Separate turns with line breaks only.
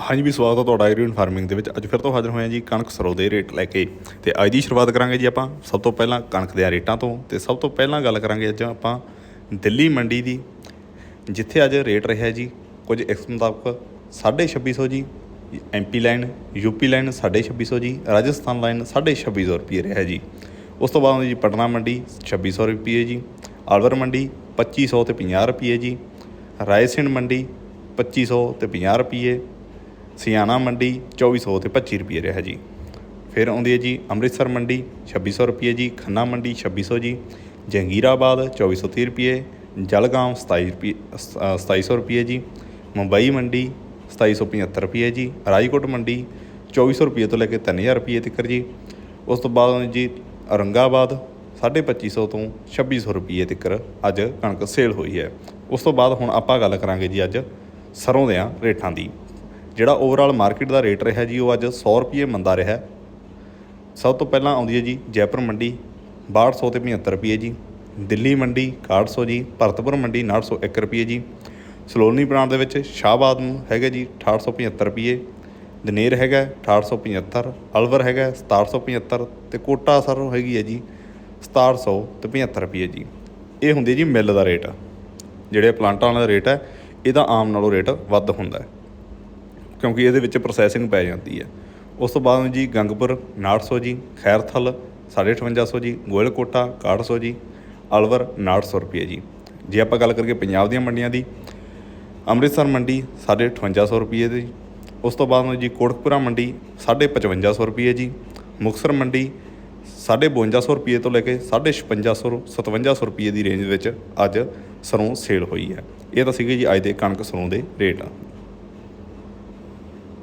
ਹਾਂਜੀ ਵੀ ਸਵਾਗਤ ਹੈ ਤੁਹਾਡਾ ਐਗਰੀ ਫਾਰਮਿੰਗ ਦੇ ਵਿੱਚ। ਅੱਜ ਫਿਰ ਤੋਂ ਹਾਜ਼ਰ ਹੋਏ ਹਾਂ ਜੀ ਕਣਕ ਸਰੋ ਦੇ ਰੇਟ ਲੈ ਕੇ। ਤੇ ਅੱਜ ਦੀ ਸ਼ੁਰੂਆਤ ਕਰਾਂਗੇ ਜੀ ਆਪਾਂ ਸਭ ਤੋਂ ਪਹਿਲਾਂ ਕਣਕ ਦੇ ਰੇਟਾਂ ਤੋਂ। ਤੇ ਸਭ ਤੋਂ ਪਹਿਲਾਂ ਗੱਲ ਕਰਾਂਗੇ ਅੱਜ ਆਪਾਂ ਦਿੱਲੀ ਮੰਡੀ ਦੀ, ਜਿੱਥੇ ਅੱਜ ਰੇਟ ਰਿਹਾ ਜੀ ਕੁਝ ਇਸ ਮੁਤਾਬਕ 2650 ਜੀ ਐਮਪੀ ਲਾਈਨ ਯੂਪੀ ਲਾਈਨ 2650 ਜੀ, ਰਾਜਸਥਾਨ ਲਾਈਨ 2650 ਰੁਪਏ ਰਿਹਾ ਜੀ। ਉਸ ਤੋਂ ਬਾਅਦ ਜੀ ਪਟਨਾ ਮੰਡੀ 2600 ਰੁਪਏ ਜੀ, ਆਲਵਰ ਮੰਡੀ 2500 ਤੇ 50 ਰੁਪਏ ਜੀ, ਰਾਏਸਿੰਡ ਮੰਡੀ 2500 ਤੇ 50 ਰੁਪਏ ਸਿਆਣਾ ਮੰਡੀ 2400 ਤੇ 25 ਰੁਪਏ ਰਿਹਾ ਜੀ। ਫਿਰ ਆਉਂਦੀ ਹੈ ਜੀ ਅੰਮ੍ਰਿਤਸਰ ਮੰਡੀ 2600 ਰੁਪਏ ਜੀ ਖੰਨਾ ਮੰਡੀ 2600 ਜੀ ਜੰਗੀਰਾਬਾਦ 2430 ਰੁਪਏ ਜਲਗਾਂਵ 27 ਰੁਪਏ ਅ, 2700 ਰੁਪਏ ਜੀ ਮੁੰਬਈ ਮੰਡੀ 2775 ਰੁਪਏ ਜੀ ਰਾਜਕੋਟ ਮੰਡੀ 2400 ਰੁਪਏ ਤੋਂ ਲੈ ਕੇ 3000 ਰੁਪਏ ਤੱਕ ਜੀ। ਉਸ ਤੋਂ ਬਾਅਦ ਜੀ ਔਰੰਗਾਬਾਦ 2550 ਤੋਂ 2600 ਰੁਪਏ ਤੱਕ ਅੱਜ ਕਣਕ ਸੇਲ ਹੋਈ ਹੈ। ਉਸ ਤੋਂ ਬਾਅਦ ਹੁਣ ਆਪਾਂ ਗੱਲ ਕਰਾਂਗੇ ਜੀ ਅੱਜ ਸਰੋਂ ਦੇ ਰੇਟਾਂ ਦੀ। ਜਿਹੜਾ ਓਵਰਆਲ ਮਾਰਕੀਟ ਦਾ ਰੇਟ ਰਿਹਾ ਜੀ, ਉਹ ਅੱਜ 100 ਰੁਪਏ ਮੰਦਾ ਰਿਹਾ। ਸਭ ਤੋਂ ਪਹਿਲਾਂ ਆਉਂਦੀ ਹੈ ਜੀ ਜੈਪੁਰ ਮੰਡੀ 6200 ਤੇ 75 ਰੁਪਏ ਜੀ। ਦਿੱਲੀ ਮੰਡੀ 6100 ਜੀ। ਭਰਤਪੁਰ ਮੰਡੀ 901 ਰੁਪਏ ਜੀ। ਸਲੋਨੀ ਬ੍ਰਾਂਡ ਦੇ ਵਿੱਚ ਸ਼ਾਹਬਾਦ ਨੂੰ ਹੈਗਾ ਜੀ 6875 ਰੁਪਏ ਦਨੇਰ ਹੈਗਾ 6875 ਅਲਵਰ ਹੈਗਾ 6775 ਤੇ ਕੋਟਾ ਸਰ ਹੈਗੀ ਹੈ ਜੀ 6700 ਤੇ 75 ਰੁਪਏ ਜੀ। ਇਹ ਹੁੰਦੀ ਜੀ ਮਿੱਲ ਦਾ ਰੇਟ ਜਿਹੜੇ ਪਲਾਂਟਾਂ ਵਾਲਾ ਰੇਟ ਹੈ, ਇਹਦਾ ਆਮ ਨਾਲੋਂ ਰੇਟ ਵੱਧ ਹੁੰਦਾ ਹੈ। ਕਿਉਂਕਿ ਇਹਦੇ ਵਿੱਚ ਪ੍ਰੋਸੈਸਿੰਗ ਪੈ ਜਾਂਦੀ ਹੈ। ਉਸ ਤੋਂ ਬਾਅਦ ਜੀ ਗੰਗਪੁਰ 900 ਜੀ, ਖੈਰਥਲ 5850 ਜੀ, ਗੋਇਲਕੋਟਾ 6100 ਜੀ, ਅਲਵਰ 900 ਰੁਪਏ ਜੀ। ਜੇ ਆਪਾਂ ਗੱਲ ਕਰੀਏ ਪੰਜਾਬ ਦੀਆਂ ਮੰਡੀਆਂ ਦੀ, ਅੰਮ੍ਰਿਤਸਰ ਮੰਡੀ 5850 ਰੁਪਏ ਦੀ, ਉਸ ਤੋਂ ਬਾਅਦ ਜੀ ਕੋਟਕਪੁਰਾ ਮੰਡੀ 5550 ਰੁਪਏ ਜੀ ਮੁਕਸਰ ਮੰਡੀ 5250 ਰੁਪਏ ਤੋਂ ਲੈ ਕੇ 5650 5750 ਰੁਪਏ ਦੀ ਰੇਂਜ ਵਿੱਚ ਅੱਜ ਸਰੋਂ ਸੇਲ ਹੋਈ ਹੈ। ਇਹ ਤਾਂ ਸੀਗੇ ਜੀ ਅੱਜ ਦੇ ਕਣਕ ਸਰੋਂ ਦੇ ਰੇਟ